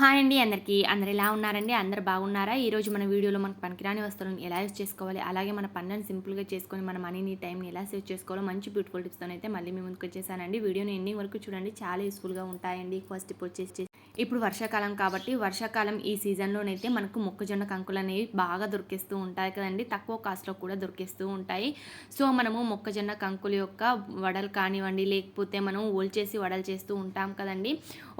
Hi అండి అందరికీ. అందరు ఎలా ఉన్నారండి? అందరు బాగున్నారా? ఈరోజు మన వీడియోలో మనకు పనికిరాని వస్తువులను ఎలా యూస్ చేసుకోవాలి? అలాగే మన పనులను సింపుల్గా చేసుకొని మన మనీని టైంని ఎలా సేవ్ చేసుకోవాలో మంచి బ్యూటిఫుల్ టిప్స్తో అయితే మళ్ళీ మీ ముందుకు వచ్చేసానండి. వీడియోని ఎండింగ్ వరకు చూడండి. చాలా యూస్ఫుల్గా ఉంటాయండి. ఫస్ట్ టిప్ వచ్చేసి ఇప్పుడు వర్షాకాలం కాబట్టి వర్షాకాలం ఈ సీజన్లోనైతే మనకు మొక్కజొన్న కంకులు అనేవి బాగా దొరికేస్తూ ఉంటాయి కదండి. తక్కువ కాస్ట్లో కూడా దొరికేస్తూ ఉంటాయి. సో మనము మొక్కజొన్న కంకుల యొక్క వడలు కానివ్వండి లేకపోతే మనం ఓల్చేసి వడలు చేస్తూ ఉంటాం కదండి.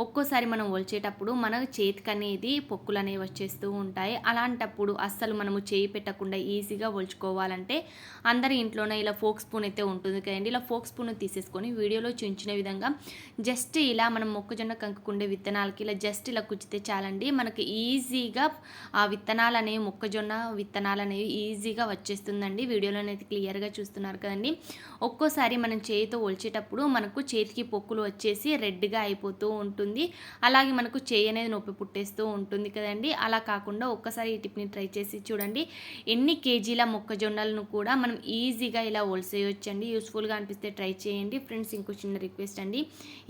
ఒక్కోసారి మనం ఓల్చేటప్పుడు మన చేతికి అనేది పొక్కులు అనేవి వచ్చేస్తూ ఉంటాయి. అలాంటప్పుడు అస్సలు మనము చేయి పెట్టకుండా ఈజీగా ఒలుచుకోవాలంటే అందరి ఇంట్లోనే ఇలా ఫోక్ స్పూన్ అయితే ఉంటుంది కదండి. ఇలా ఫోక్ స్పూన్ తీసేసుకొని వీడియోలో చూపించిన విధంగా జస్ట్ ఇలా మనం మొక్కజొన్న కంకుకుండే విత్తనాలకి ఇలా జస్ట్ ఇలా కుచ్చితే చాలండి. మనకి ఈజీగా ఆ విత్తనాలు అనేవి మొక్కజొన్న విత్తనాలు అనేవి ఈజీగా వచ్చేస్తుందండి. వీడియోలోనైతే క్లియర్గా చూస్తున్నారు కదండి. ఒక్కోసారి మనం చేయితో ఒలిచేటప్పుడు మనకు చేతికి పొక్కులు వచ్చేసి రెడ్గా అయిపోతూ ఉంటుంది. అలాగే మనకు చేయి అనేది నొప్పి పుట్టేస్తూ ఉంటుంది కదండి. అలా కాకుండా ఒక్కసారి ఈ టిప్ని ట్రై చేసి చూడండి. ఎన్ని కేజీల మొక్కజొన్నలను కూడా మనం ఈజీగా ఇలా ఒలిసేయొచ్చండి. యూస్ఫుల్గా అనిపిస్తే ట్రై చేయండి. ఫ్రెండ్స్ ఇంకో చిన్న రిక్వెస్ట్ అండి.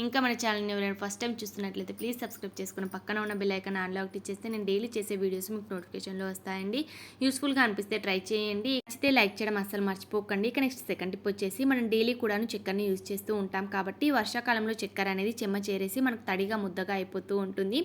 ఇంకా మన ఛానల్ని ఎవరైనా ఫస్ట్ టైం చూస్తున్నట్లయితే ప్లీజ్ సబ్స్క్రైబ్ చేసుకుని పక్కన ఉన్న బెల్ ఐకాన్ ఆన్లో ఒకటి చేస్తే నేను డైలీ చేసే వీడియోస్ మీకు నోటిఫికేషన్లో వస్తాయండి. యూస్ఫుల్గా అనిపిస్తే ట్రై చేయండి. నచ్చితే లైక్ చేయడం అస్సలు మర్చిపోకండి. ఇక నెక్స్ట్ సెకండ్ టిప్ వచ్చేసి మనం డైలీ కూడాను చక్కెరని యూజ్ చేస్తూ ఉంటాం. కాబట్టి వర్షాకాలంలో చక్కెర అనేది చెమ్మ చేరేసి మనకు తడిగా ముద్దగా అయిపోతూ ఉంటుంది.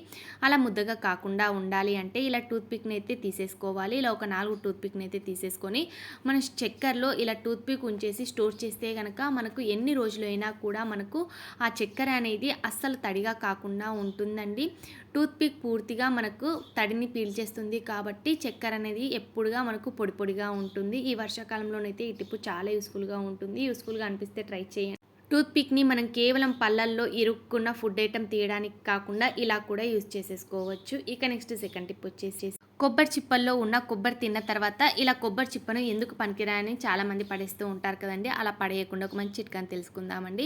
అలా ముద్దగా కాకుండా ఉండాలి అంటే ఇలా టూత్పిక్ని అయితే తీసేసుకోవాలి. ఇలా ఒక నాలుగు టూత్పిక్ని అయితే తీసేసుకొని మన చక్కెరలో ఇలా టూత్పిక్ ఉంచేసి స్టోర్ చేస్తే కనుక మనకు ఎన్ని రోజులైనా కూడా మనకు ఆ చక్కెర అనేది అస్సలు తడిగా కాకుండా ఉంటుందండి. టూత్పిక్ పూర్తిగా మనకు తడిని పీల్చేస్తుంది కాబట్టి చక్కెర అనేది ఎప్పుడుగా మనకు పొడి పొడిగా ఉంటుంది. ఈ వర్షాకాలంలోనైతే ఈ టిప్పు చాలా యూస్ఫుల్గా ఉంటుంది. యూస్ఫుల్గా అనిపిస్తే ట్రై చేయండి. టూత్పిక్ని మనం కేవలం పళ్ళల్లో ఇరుక్కున్న ఫుడ్ ఐటమ్ తీయడానికి కాకుండా ఇలా కూడా యూజ్ చేసేసుకోవచ్చు. ఇక నెక్స్ట్ సెకండ్ టిప్ వచ్చేసి కొబ్బరి చిప్పల్లో ఉన్న కొబ్బరి తిన్న తర్వాత ఇలా కొబ్బరి చిప్పను ఎందుకు పనికిరాయని చాలామంది పడేస్తూ ఉంటారు కదండి. అలా పడేయకుండా ఒక మంచి చిట్కాని తెలుసుకుందామండి.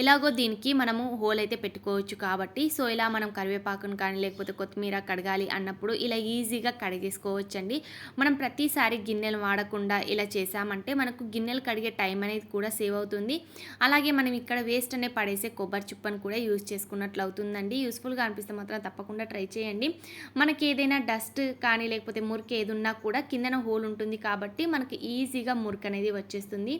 ఎలాగో దీనికి మనము హోల్ అయితే పెట్టుకోవచ్చు కాబట్టి సో ఇలా మనం కరివేపాకును కానీ లేకపోతే కొత్తిమీర కడగాలి అన్నప్పుడు ఇలా ఈజీగా కడిగేసుకోవచ్చండి. మనం ప్రతిసారి గిన్నెలు వాడకుండా ఇలా చేసామంటే మనకు గిన్నెలు కడిగే టైం అనేది కూడా సేవ్ అవుతుంది. అలాగే మనం ఇక్కడ వేస్ట్ అనే పడేసే కొబ్బరి చిప్పను కూడా యూజ్ చేసుకున్నట్లు అవుతుందండి. యూస్ఫుల్గా అనిపిస్తే మాత్రం తప్పకుండా ట్రై చేయండి. మనకి ఏదైనా డస్ట్ కానీ లేకపోతే మురికి ఏది ఉన్నా కూడా కిందన హోల్ ఉంటుంది కాబట్టి మనకి ఈజీగా మురికి అనేది వచ్చేస్తుంది.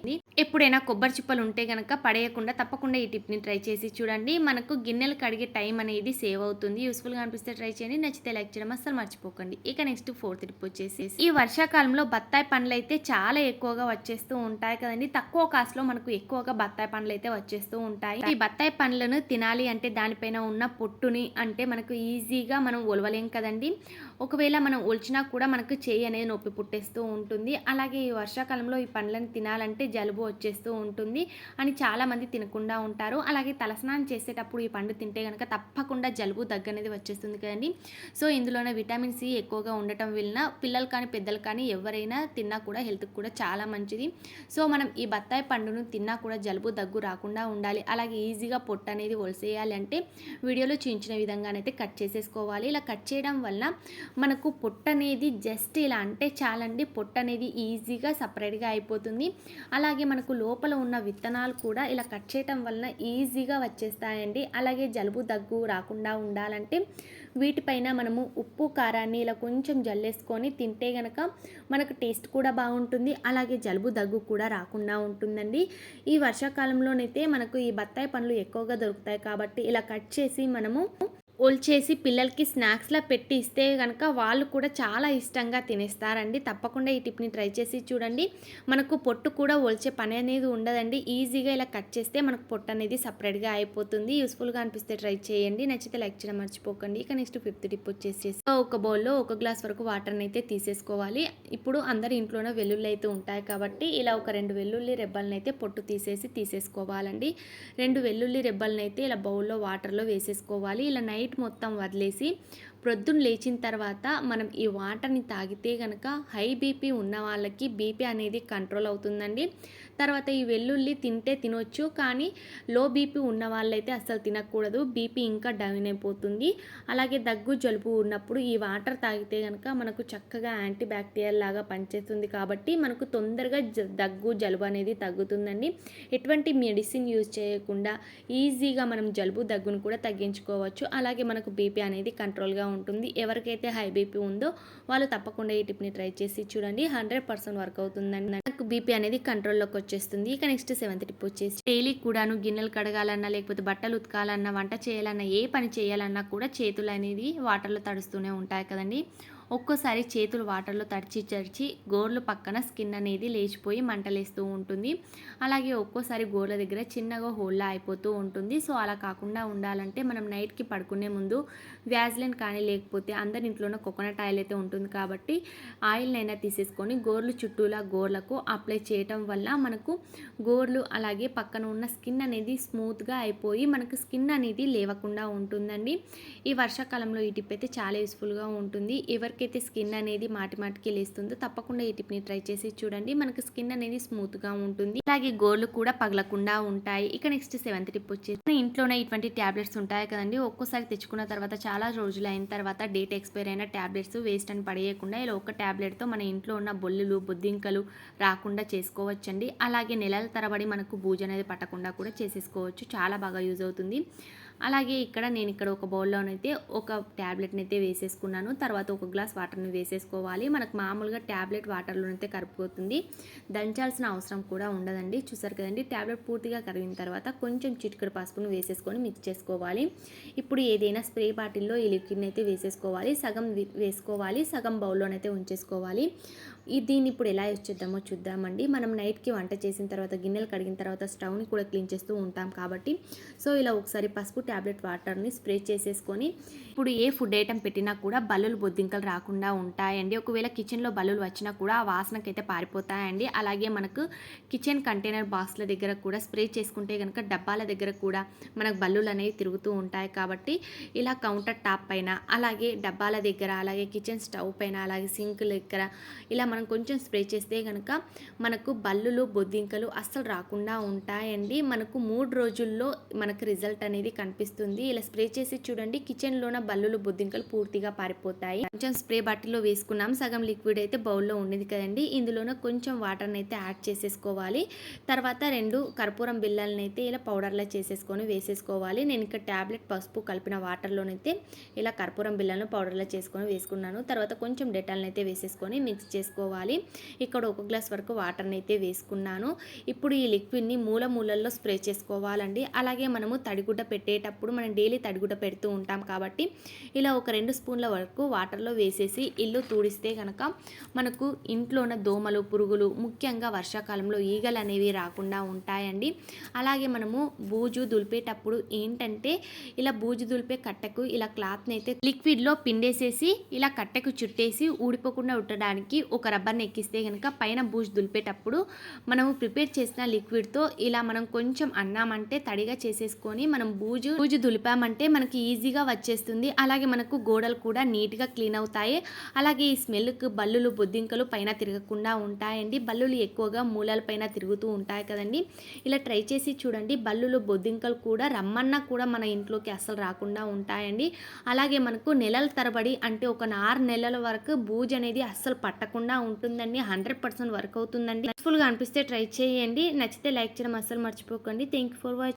ఎప్పుడైనా కొబ్బరి చిప్పలు ఉంటే కనుక పడేయకుండా తప్పకుండా ఈ టిప్ని ట్రై చేసి చూడండి. మనకు గిన్నెలు కడిగే టైం అనేది సేవ్ అవుతుంది. యూస్ఫుల్గా అనిపిస్తే ట్రై చేయండి. నచ్చితే లైక్ చేయడం అస్సలు మర్చిపోకండి. ఇక నెక్స్ట్ ఫోర్త్ టిప్ వచ్చేసి ఈ వర్షాకాలంలో బత్తాయి పండ్లు అయితే చాలా ఎక్కువగా వచ్చేస్తూ ఉంటాయి కదండి. తక్కువ కాస్ట్లో మనకు ఎక్కువగా బత్తాయి పండ్లు అయితే వచ్చేస్తూ ఉంటాయి. ఈ బత్తాయి పండ్లను తినాలి అంటే దానిపైన ఉన్న పొట్టుని అంటే మనకు ఈజీగా మనం ఒలవలేం కదండి. ఒకవేళ మనం ఒలిచినా కూడా మనకు చేయి అనేది నొప్పి పుట్టేస్తూ ఉంటుంది. అలాగే ఈ వర్షాకాలంలో ఈ పండ్లను తినాలంటే జలుబు వచ్చేస్తూ ఉంటుంది అని చాలామంది తినకుండా ఉంటారు. అలాగే తలస్నానం చేసేటప్పుడు ఈ పండు తింటే కనుక తప్పకుండా జలుబు దగ్గు అనేది వచ్చేస్తుంది కదండి. సో ఇందులోనే విటమిన్ సి ఎక్కువగా ఉండటం వలన పిల్లలు కానీ పెద్దలు కానీ ఎవరైనా తిన్నా కూడా హెల్త్కి కూడా చాలా మంచిది. సో మనం ఈ బత్తాయి పండును తిన్నా కూడా జలుబు దగ్గు రాకుండా ఉండాలి. అలాగే ఈజీగా పొట్టు అనేది ఒలిసేయాలి అంటే వీడియోలో చూపించిన విధంగానైతే కట్ చేసేసుకోవాలి. ఇలా కట్ చేయడం వల్ల మనకు పొట్టు అనేది జస్ట్ ఇలా అంటే చాలండి. పొట్టు అనేది ఈజీగా సపరేట్గా అయిపోతుంది. అలాగే మనకు లోపల ఉన్న విత్తనాలు కూడా ఇలా కట్ చేయటం వలన ఈజీగా వచ్చేస్తాయండి. అలాగే జలుబు దగ్గు రాకుండా ఉండాలంటే వీటిపైన మనము ఉప్పు కారాన్ని ఇలా కొంచెం జల్లేసుకొని తింటే గనక మనకు టేస్ట్ కూడా బాగుంటుంది. అలాగే జలుబు దగ్గు కూడా రాకుండా ఉంటుందండి. ఈ వర్షాకాలంలోనైతే మనకు ఈ బత్తాయి పండ్లు ఎక్కువగా దొరుకుతాయి కాబట్టి ఇలా కట్ చేసి మనము ఒల్చేసి పిల్లలకి స్నాక్స్లా పెట్టి ఇస్తే కనుక వాళ్ళు కూడా చాలా ఇష్టంగా తినేస్తారండి. తప్పకుండా ఈ టిప్ని ట్రై చేసి చూడండి. మనకు పొట్టు కూడా ఒల్చే పని అనేది ఉండదండి. ఈజీగా ఇలా కట్ చేస్తే మనకు పొట్టు అనేది సపరేట్గా అయిపోతుంది. యూస్ఫుల్గా అనిపిస్తే ట్రై చేయండి. నచ్చితే లైక్ చేయడం మర్చిపోకండి. ఇక నెక్స్ట్ ఫిఫ్త్ టిప్ వచ్చేసి ఒక బౌల్లో ఒక గ్లాస్ వరకు వాటర్ని అయితే తీసేసుకోవాలి. ఇప్పుడు అందరి ఇంట్లోనే వెల్లుల్లి అయితే ఉంటాయి కాబట్టి ఇలా ఒక రెండు వెల్లుల్లి రెబ్బలను అయితే పొట్టు తీసేసి తీసేసుకోవాలండి. రెండు వెల్లుల్లి రెబ్బలను అయితే ఇలా బౌల్లో వాటర్లో వేసేసుకోవాలి. ఇలా నైట్ వెయిట్ మొత్తం వదిలేసి ప్రొద్దున లేచిన తర్వాత మనం ఈ వాటర్ని తాగితే కనుక హై బీపీ ఉన్న వాళ్ళకి బీపీ అనేది కంట్రోల్ అవుతుందండి. తర్వాత ఈ వెల్లుల్లి తింటే తినొచ్చు కానీ లో బీపీ ఉన్న వాళ్ళైతే అస్సలు తినకూడదు. బీపీ ఇంకా డౌన్ అయిపోతుంది. అలాగే దగ్గు జలుబు ఉన్నప్పుడు ఈ వాటర్ తాగితే కనుక మనకు చక్కగా యాంటీ బ్యాక్టీరియల్ లాగా పనిచేస్తుంది కాబట్టి మనకు తొందరగా దగ్గు జలుబు అనేది తగ్గుతుందండి. ఎటువంటి మెడిసిన్ యూజ్ చేయకుండా ఈజీగా మనం జలుబు దగ్గును కూడా తగ్గించుకోవచ్చు. అలాగే మనకు బీపీ అనేది కంట్రోల్గా ఉంటుంది. ఎవరికైతే హై బీపీ ఉందో వాళ్ళు తప్పకుండా ఈ టిప్ని ట్రై చేసి చూడండి. హండ్రెడ్ పర్సెంట్ వర్క్ అవుతుందండి నాకు బీపీ అనేది కంట్రోల్లోకి వచ్చేస్తుంది. ఇక నెక్స్ట్ సెవెంత్ టిప్ వచ్చేసి డైలీ కూడాను గిన్నెలు కడగాలన్నా లేకపోతే బట్టలు ఉతకాలన్నా వంట చేయాలన్నా ఏ పని చేయాలన్నా కూడా చేతులు అనేది వాటర్లో తడుస్తూనే ఉంటాయి కదండి. ఒక్కోసారి చేతులు వాటర్లో తడిచి తడిచి గోర్లు పక్కన స్కిన్ అనేది లేచిపోయి మంటలేస్తూ ఉంటుంది. అలాగే ఒక్కోసారి గోర్ల దగ్గర చిన్నగా హోల్లా అయిపోతూ ఉంటుంది. సో అలా కాకుండా ఉండాలంటే మనం నైట్కి పడుకునే ముందు వ్యాజ్లైన్ కానీ లేకపోతే అందరి ఇంట్లోనే కోకోనట్ ఆయిల్ అయితే ఉంటుంది కాబట్టి ఆయిల్నైనా తీసేసుకొని గోర్లు చుట్టూలా గోర్లకు అప్లై చేయటం వల్ల మనకు గోర్లు అలాగే పక్కన ఉన్న స్కిన్ అనేది స్మూత్గా అయిపోయి మనకు స్కిన్ అనేది లేవకుండా ఉంటుందండి. ఈ వర్షాకాలంలో ఈ టిప్ అయితే చాలా యూస్ఫుల్గా ఉంటుంది. ఎవరికైతే స్కిన్ అనేది మాటి మాటికి లేస్తుందో తప్పకుండా ఈ టిప్ని ట్రై చేసి చూడండి. మనకు స్కిన్ అనేది స్మూత్గా ఉంటుంది. అలాగే గోర్లు కూడా పగలకుండా ఉంటాయి. ఇక నెక్స్ట్ సెవెంత్ టిప్ వచ్చేసి మన ఇంట్లోనే ఇటువంటి ట్యాబ్లెట్స్ ఉంటాయి కదండి. ఒక్కోసారి తెచ్చుకున్న తర్వాత చాలా రోజులు అయిన తర్వాత డేట్ ఎక్స్పైర్ అయిన ట్యాబ్లెట్స్ వేస్ట్ అని పడేయకుండా ఇలా ఒక ట్యాబ్లెట్తో మన ఇంట్లో ఉన్న బొల్లులు బొద్దింకలు రాకుండా చేసుకోవచ్చండి. అలాగే నెలల తరబడి మనకు బూజు అనేది పట్టకుండా కూడా చేసేసుకోవచ్చు. చాలా బాగా యూజ్ అవుతుంది. అలాగే ఇక్కడ నేను ఇక్కడ ఒక బౌల్లోనైతే ఒక ట్యాబ్లెట్ని అయితే వేసేసుకున్నాను. తర్వాత ఒక గ్లాస్ వాటర్ని వేసేసుకోవాలి. మనకు మామూలుగా ట్యాబ్లెట్ వాటర్లోనైతే కరిగిపోతుంది. దంచాల్సిన అవసరం కూడా ఉండదండి. చూసారు కదండి ట్యాబ్లెట్ పూర్తిగా కరిగిన తర్వాత కొంచెం చిటికడ పసుపును వేసేసుకొని మిక్స్ చేసుకోవాలి. ఇప్పుడు ఏదైనా స్ప్రే బాటిల్లో ఈ లిక్విడ్ని అయితే వేసేసుకోవాలి. సగం వి- వేసుకోవాలి. సగం బౌల్లోనైతే ఉంచేసుకోవాలి. ఈ దీన్ని ఇప్పుడు ఎలా యూజ్ చేద్దామో చూద్దామండి. మనం నైట్కి వంట చేసిన తర్వాత గిన్నెలు కడిగిన తర్వాత స్టవ్ని కూడా క్లీన్ చేస్తూ ఉంటాం కాబట్టి. సో ఇలా ఒకసారి పసుపు ట్యాబ్లెట్ వాటర్ని స్ప్రే చేసేసుకొని ఇప్పుడు ఏ ఫుడ్ ఐటమ్ పెట్టినా కూడా బల్లులు బొద్దింకలు రాకుండా ఉంటాయండి. ఒకవేళ కిచెన్లో బల్లులు వచ్చినా కూడా ఆ వాసనకైతే పారిపోతాయండి. అలాగే మనకు కిచెన్ కంటైనర్ బాక్స్ల దగ్గర కూడా స్ప్రే చేసుకుంటే కనుక డబ్బాల దగ్గర కూడా మనకు బల్లులు అనేవి తిరుగుతూ ఉంటాయి కాబట్టి ఇలా కౌంటర్ టాప్ పైన అలాగే డబ్బాల దగ్గర అలాగే కిచెన్ స్టవ్ పైన అలాగే సింక్ దగ్గర ఇలా మనం కొంచెం స్ప్రే చేస్తే కనుక మనకు బల్లులు బొద్దింకలు అస్సలు రాకుండా ఉంటాయండి. మనకు మూడు రోజుల్లో మనకు రిజల్ట్ అనేది కనిపిస్తుంది. ఇలా స్ప్రే చేసి చూడండి. కిచెన్లోన బల్లులు బొద్దింకలు పూర్తిగా పారిపోతాయి. కొంచెం స్ప్రే బాటిల్లో వేసుకున్నాం. సగం లిక్విడ్ అయితే బౌల్లో ఉండేది కదండి. ఇందులోన కొంచెం వాటర్ని అయితే యాడ్ చేసేసుకోవాలి. తర్వాత రెండు కర్పూరం బిళ్ళల్ని అయితే ఇలా పౌడర్లా చేసేసుకొని వేసేసుకోవాలి. నేను ఇంకా ట్యాబ్లెట్ పసుపు కలిపిన వాటర్లోనైతే ఇలా కర్పూరం బిళ్ళలను పౌడర్లా చేసుకొని వేసుకున్నాను. తర్వాత కొంచెం డెటాల్ని అయితే వేసేసుకొని మిక్స్ చేసుకోవాలి. ఇక్కడ ఒక గ్లాస్ వరకు వాటర్ని అయితే వేసుకున్నాను. ఇప్పుడు ఈ లిక్విడ్ని మూల మూలల్లో స్ప్రే చేసుకోవాలండి. అలాగే మనము తడిగుడ్డ పెట్టేటప్పుడు మనం డైలీ తడిగుడ్డ పెడుతూ ఉంటాం కాబట్టి ఇలా ఒక రెండు స్పూన్ల వరకు వాటర్లో వేసేసి ఇల్లు తూడిస్తే కనుక మనకు ఇంట్లో ఉన్న దోమలు పురుగులు ముఖ్యంగా వర్షాకాలంలో ఈగలు అనేవి రాకుండా ఉంటాయండి. అలాగే మనము బూజు దులిపేటప్పుడు ఏంటంటే ఇలా బూజు దులిపే కట్టకు ఇలా క్లాత్ని అయితే లిక్విడ్లో పిండేసేసి ఇలా కట్టెకు చుట్టేసి ఊడిపోకుండా ఉండడానికి ఒక రబ్బర్ని ఎక్కిస్తే కనుక పైన బూజు దులిపేటప్పుడు మనము ప్రిపేర్ చేసిన లిక్విడ్తో ఇలా మనం కొంచెం అన్నామంటే తడిగా చేసేసుకొని మనం బూజు బూజు దులిపామంటే మనకి ఈజీగా వచ్చేస్తుంది. అలాగే మనకు గోడలు కూడా నీట్గా క్లీన్ అవుతాయి. అలాగే ఈ స్మెల్కి బల్లులు బొద్దింకలు పైన తిరగకుండా ఉంటాయండి. బల్లులు ఎక్కువగా మూలాల పైన తిరుగుతూ ఉంటాయి కదండి. ఇలా ట్రై చేసి చూడండి. బల్లులు బొద్దింకలు కూడా రమ్మన్నా కూడా మన ఇంట్లోకి అస్సలు రాకుండా ఉంటాయండి. అలాగే మనకు నెలల తరబడి అంటే ఒక ఆరు నెలల వరకు బూజు అనేది అస్సలు పట్టకుండా ఉంటుందండి. హండ్రెడ్ పర్సెంట్ వర్క్ అవుతుందండి. యూస్ఫుల్గా అనిపిస్తే ట్రై చేయండి. నచ్చితే లైక్ చేయడం అస్సలు మర్చిపోకండి. Thank you for watching